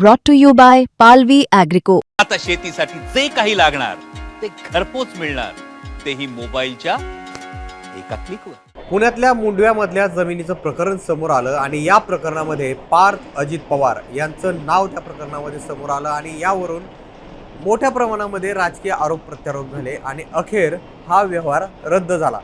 brought to you by Palvi Agrico. आता शेतीसाठी जे काही लागणार ते घरपोच मिळणार. तेही मोबाईलच्या एका क्लिकवर पुण्यातल्या मुंडव्यामधल्या जमिनीचं प्रकरण समोर आलं आणि या प्रकरणामध्ये पार्थ अजित पवार यांचं नाव त्या प्रकरणामध्ये समोर आलं आणि यावरून मोठ्या प्रमाणामध्ये राजकीय आरोप प्रत्यारोप झाले आणि अखेर हा व्यवहार रद्द झाला.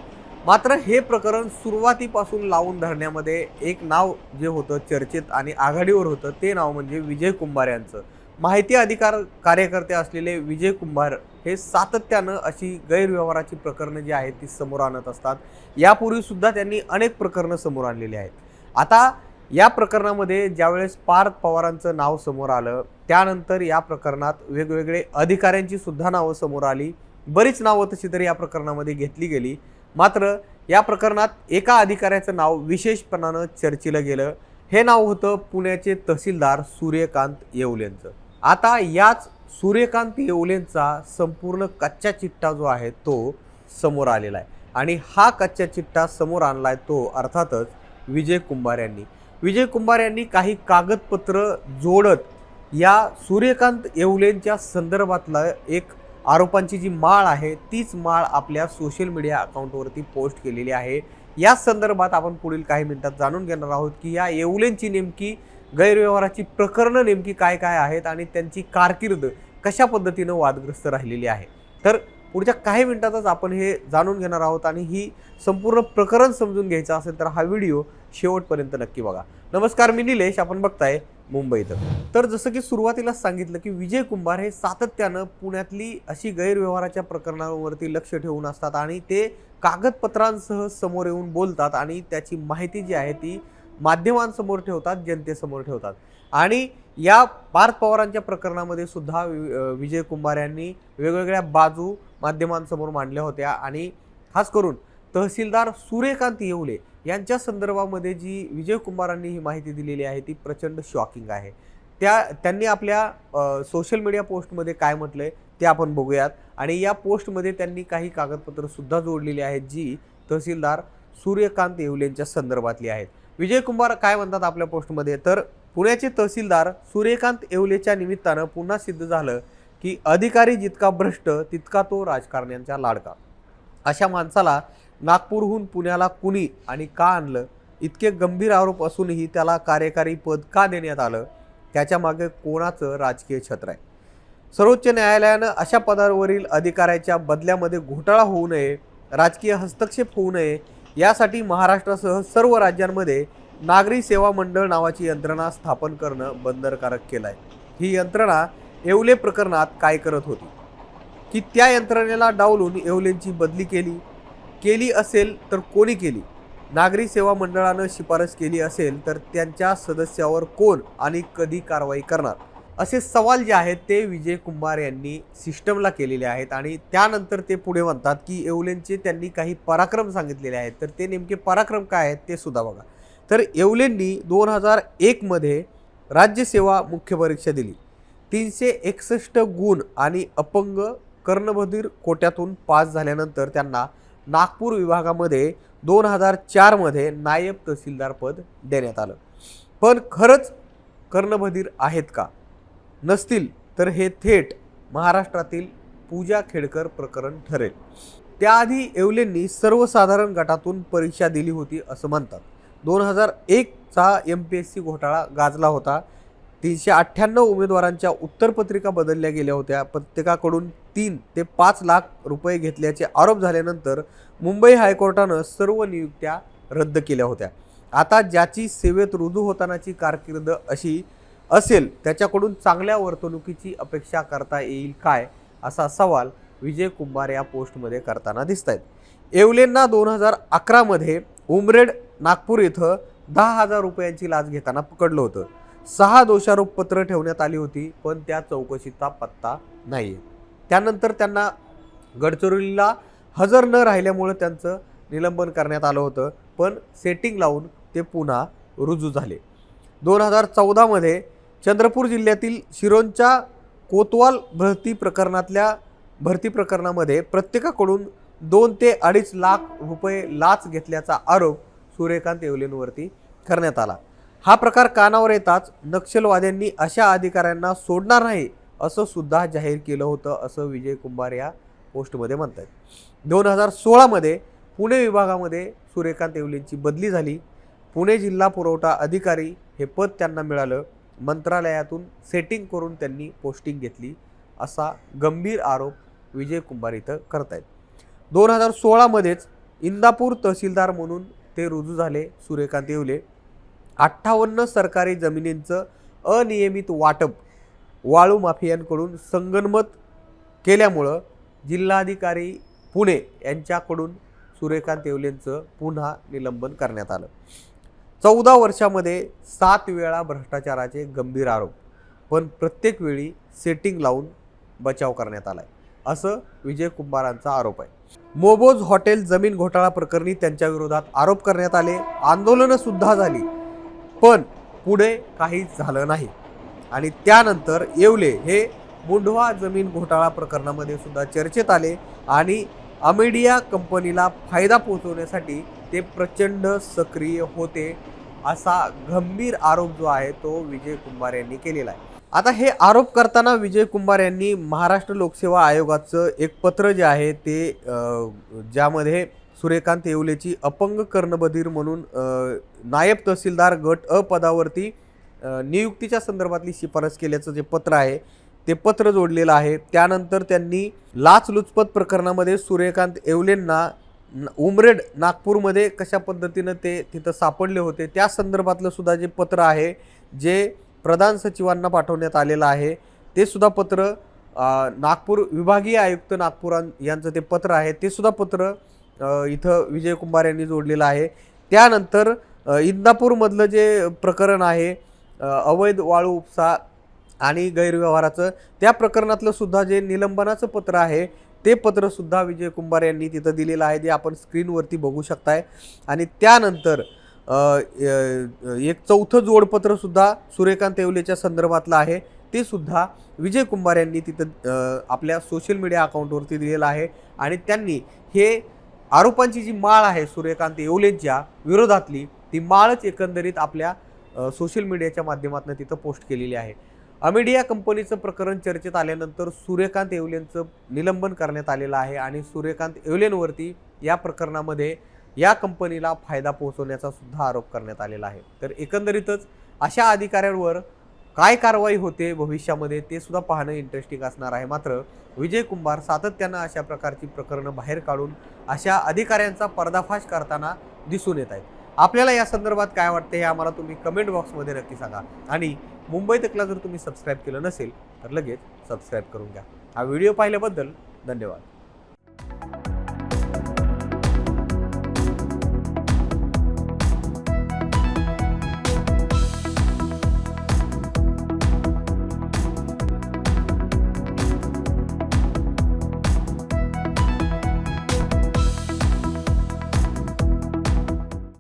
मात्र हे प्रकरण सुरुवातीपासून लावून धरण्यामध्ये एक नाव जे होतं चर्चेत आणि आघाडीवर होतं ते नाव म्हणजे विजय कुंभार यांचं. माहिती अधिकार कार्यकर्ते असलेले विजय कुंभार हे सातत्यानं अशी गैरव्यवहाराची प्रकरणं जी आहेत ती समोर आणत असतात. यापूर्वीसुद्धा त्यांनी अनेक प्रकरणं समोर आणलेली आहेत. आता या प्रकरणामध्ये ज्यावेळेस पार्थ पवारांचं नाव समोर आलं त्यानंतर या प्रकरणात वेगवेगळे अधिकाऱ्यांची सुद्धा नावं समोर आली. बरीच नावं तशी तरी या प्रकरणामध्ये घेतली गेली. मात्र या प्रकरणात एका अधिकाऱ्याचं नाव विशेषपणानं चर्चेला गेलं. हे नाव होतं पुण्याचे तहसीलदार सूर्यकांत येवलेंचं. आता याच सूर्यकांत येवलेंचा संपूर्ण कच्चा चिट्टा जो आहे तो समोर आलेला आहे. आणि हा कच्चा चिट्टा समोर आणला आहे तो अर्थातच विजय कुंभार यांनी. विजय कुंभार यांनी काही कागदपत्र जोडत या सूर्यकांत येवलेंच्या संदर्भातला एक आरोपांची जी माळ आहे तीच माळ आपल्या सोशल मीडिया अकाउंटवरती पोस्ट केलेली आहे. या संदर्भात आपण पुढील काही मिनिटात जाणून घेणार आहोत की या येवलेंची नेमकी गैरव्यवहाराची प्रकरणं नेमकी काय काय आहेत आणि त्यांची कारकीर्द कशा पद्धतीनं वादग्रस्त राहिलेली आहे. तर पुढच्या काही मिनिटातच आपण हे जाणून घेणार आहोत आणि ही संपूर्ण प्रकरण समजून घ्यायचं असेल तर हा व्हिडिओ शेवटपर्यंत नक्की बघा. नमस्कार मी निलेश. आपण बघताय मुंबईत तर जसं की सुरुवातीला सांगितलं की विजय कुंभार हे सातत्यानं पुण्यातली अशी गैरव्यवहाराच्या प्रकरणावरती लक्ष ठेवून असतात आणि ते कागदपत्रांसह समोर येऊन बोलतात आणि त्याची माहिती जी आहे ती माध्यमांसमोर ठेवतात जनतेसमोर ठेवतात. आणि या पार्थ पवारांच्या प्रकरणामध्ये सुद्धा वि- विजय कुंभार यांनी वेगवेगळ्या बाजू माध्यमांसमोर मांडल्या होत्या आणि खास करून तहसीलदार सूर्यकांत येवले यांच्या संदर्भामध्ये जी विजयकुमारांनी ही माहिती दिलेली आहे ती प्रचंड शॉकिंग आहे. त्या त्यांनी आपल्या सोशल मीडिया पोस्टमध्ये काय म्हटलं आहे ते आपण बघूयात. आणि या पोस्टमध्ये त्यांनी काही कागदपत्रंसुद्धा जोडलेली आहेत जी तहसीलदार सूर्यकांत येवलेंच्या संदर्भातली आहेत. विजयकुमार काय म्हणतात आपल्या पोस्टमध्ये तर पुण्याचे तहसीलदार सूर्यकांत येवलेच्या निमित्तानं पुन्हा सिद्ध झालं की अधिकारी जितका भ्रष्ट तितका तो राजकारण्यांचा लाडका. अशा माणसाला नागपूरहून पुण्याला कुणी आणि का आणलं? इतके गंभीर आरोप असूनही त्याला कार्यकारी पद का देण्यात आलं? त्याच्यामागे कोणाचं राजकीय छत्र आहे? सर्वोच्च न्यायालयानं अशा पदावरील अधिकाऱ्याच्या बदल्यामध्ये घोटाळा होऊ नये राजकीय हस्तक्षेप होऊ नये यासाठी महाराष्ट्रासह सर्व राज्यांमध्ये नागरी सेवा मंडळ नावाची यंत्रणा स्थापन करणं बंधनकारक केलं आहे ही यंत्रणा येवले प्रकरणात काय करत होती? की त्या यंत्रणेला डावलून येवलेंची बदली केली? केली असेल तर कोणी केली? नागरी सेवा मंडळानं शिफारस केली असेल तर त्यांच्या सदस्यावर कोण आणि कधी कारवाई करणार? असे सवाल जे आहेत ते विजय कुंभार यांनी सिस्टमला केलेले आहेत आणि त्यानंतर ते पुढे म्हणतात की येवलेंचे त्यांनी काही पराक्रम सांगितलेले आहेत. तर ते नेमके पराक्रम काय आहेत ते सुद्धा बघा. तर येवलेंनी दोन हजार एकमध्ये राज्यसेवा मुख्य परीक्षा दिली. तीनशे एकसष्ट गुण आणि अपंग कर्णबधीर कोट्यातून पास झाल्यानंतर त्यांना नागपूर विभागामध्ये दोन हजार चारमध्ये नायब तहसीलदार पद देण्यात आलं. पण खरंच कर्णबधीर आहेत का? नसतील तर हे थेट महाराष्ट्रातील पूजा खेडकर प्रकरण ठरेल. त्याआधी येवलेंनी सर्वसाधारण गटातून परीक्षा दिली होती असं म्हणतात. दोन हजार एकचा एम पी एस सी घोटाळा गाजला होता. तीनशे अठ्ठ्याण्णव उमेदवारांच्या उत्तरपत्रिका बदलल्या गेल्या होत्या. प्रत्येकाकडून तीन ते पाच लाख रुपये घेतल्याचे आरोप झाल्यानंतर मुंबई हायकोर्टानं सर्व नियुक्त्या रद्द केल्या होत्या. आता ज्याची सेवेत रुजू होतानाची कारकीर्द अशी असेल त्याच्याकडून चांगल्या वर्तणुकीची अपेक्षा करता येईल काय असा सवाल विजय कुंभार या पोस्टमध्ये करताना दिसत आहेत येवलेंना दोन हजार अकरामध्ये उमरेड नागपूर इथं दहा हजार रुपयांची लाच घेताना पकडलं होतं. सहा दोषारोपपत्र ठेवण्यात आली होती पण त्या चौकशीचा पत्ता नाही आहे त्यानंतर त्यांना गडचिरोलीला हजर न राहिल्यामुळं त्यांचं निलंबन करण्यात आलं होतं पण सेटिंग लावून ते पुन्हा रुजू झाले. दोन हजार चौदामध्ये चंद्रपूर जिल्ह्यातील शिरोंच्या कोतवाल भरती प्रकरणातल्या भरती प्रकरणामध्ये प्रत्येकाकडून दोन ते अडीच लाख रुपये लाच घेतल्याचा आरोप सूर्यकांत येवलेंवरती करण्यात आला. हा प्रकार कानावर येताच नक्षलवाद्यांनी अशा अधिकाऱ्यांना सोडणार नाही असं सुद्धा जाहीर केलं होतं असं विजय कुंभार या पोस्टमध्ये म्हणत आहेत दोन हजार सोळामध्ये पुणे विभागामध्ये सूर्यकांत येवलेंची बदली झाली. पुणे जिल्हा पुरवठा अधिकारी हे पद त्यांना मिळालं. मंत्रालयातून सेटिंग करून त्यांनी पोस्टिंग घेतली असा गंभीर आरोप विजय कुंभार इथं करतायत. दोन हजार सोळामध्येच इंदापूर तहसीलदार म्हणून ते रुजू झाले सूर्यकांत येवले. अठ्ठावन्न सरकारी जमिनींचं अनियमित वाटप वाळू माफियांकडून संगनमत केल्यामुळं जिल्हाधिकारी पुणे यांच्याकडून सूर्यकांत येवलेंचं पुन्हा निलंबन करण्यात आलं. चौदा वर्षामध्ये सात वेळा भ्रष्टाचाराचे गंभीर आरोप पण प्रत्येक वेळी सेटिंग लावून बचाव करण्यात आला आहे असं विजय कुंभारांचा आरोप आहे. मोबोज हॉटेल जमीन घोटाळा प्रकरणी त्यांच्या विरोधात आरोप करण्यात आले. आंदोलनंसुद्धा झाली पण पुढे काहीच झालं नाही. आणि त्यानंतर येवले हे मुंढवा जमीन घोटाळा प्रकरणामध्ये सुद्धा चर्चेत आले आणि अमेडिया कंपनीला फायदा पोहोचवण्यासाठी ते प्रचंड सक्रिय होते असा गंभीर आरोप जो आहे तो विजय कुंभार यांनी केलेला आहे. आता हे आरोप करताना विजय कुंभार यांनी महाराष्ट्र लोकसेवा आयोगाचं एक पत्र जे आहे ते ज्यामध्ये सूर्यकांत येवलेची अपंग कर्णबधीर म्हणून नायब तहसीलदार गट अ पदावरती नियुक्तीच्या संदर्भातली शिफारस केल्याचं जे पत्र आहे ते पत्र जोडलेलं आहे. त्यानंतर त्यांनी लाचलुचपत प्रकरणामध्ये सूर्यकांत येवलेंना उमरेड नागपूरमध्ये कशा पद्धतीनं ते तिथं सापडले होते त्या संदर्भातलं सुद्धा जे पत्र आहे जे प्रधान सचिवांना पाठवण्यात आलेलं आहे ते सुद्धा पत्र नागपूर विभागीय आयुक्त नागपूर यांचं ते पत्र आहे ते सुद्धा पत्र इथं विजय कुंभार यांनी जोडलेलं आहे. त्यानंतर इंदापूरमधलं जे प्रकरण आहे अवैध वाळू उपसा आणि गैरव्यवहाराचं त्या प्रकरणातलं सुद्धा जे निलंबनाचं पत्र आहे ते पत्र सुद्धा विजय कुंभार यांनी तिथं दिलेलं आहे जे आपण स्क्रीनवरती बघू शकताय. आणि त्यानंतर एक चौथं जोडपत्र सुद्धा सूर्यकांत येवलेच्या संदर्भातलं आहे ते सुद्धा विजय कुंभार यांनी तिथं आपल्या सोशल मीडिया अकाउंटवरती दिलेलं आहे. आणि त्यांनी हे आरोपांची जी माळ आहे सूर्यकांत येवलेंच्या विरोधातली ती माळच एकंदरीत आपल्या सोशल मीडियाच्या माध्यमातून तिथं पोस्ट केलेली आहे. अमेडिया कंपनीचं प्रकरण चर्चेत आल्यानंतर सूर्यकांत येवलेंचं निलंबन करण्यात आलेलं आहे आणि सूर्यकांत येवलेंवरती या प्रकरणामध्ये या कंपनीला फायदा पोहोचवण्याचा सुद्धा आरोप करण्यात आलेला आहे. तर एकंदरीतच अशा अधिकाऱ्यांवर काय कारवाई होते भविष्यामध्ये ते सुद्धा पाहणं इंटरेस्टिंग असणार आहे. मात्र विजय कुंभार सातत्यानं अशा प्रकारची प्रकरणं बाहेर काढून अशा अधिकाऱ्यांचा पर्दाफाश करताना दिसून येत आहेत. आपल्याला या संदर्भात काय वाटतं हे आम्हाला तुम्ही कमेंट बॉक्समध्ये नक्की सांगा. आणि मुंबई तकला जर तुम्ही सबस्क्राईब केलं नसेल तर लगेच सबस्क्राईब करून घ्या. हा व्हिडिओ पाहिल्याबद्दल धन्यवाद.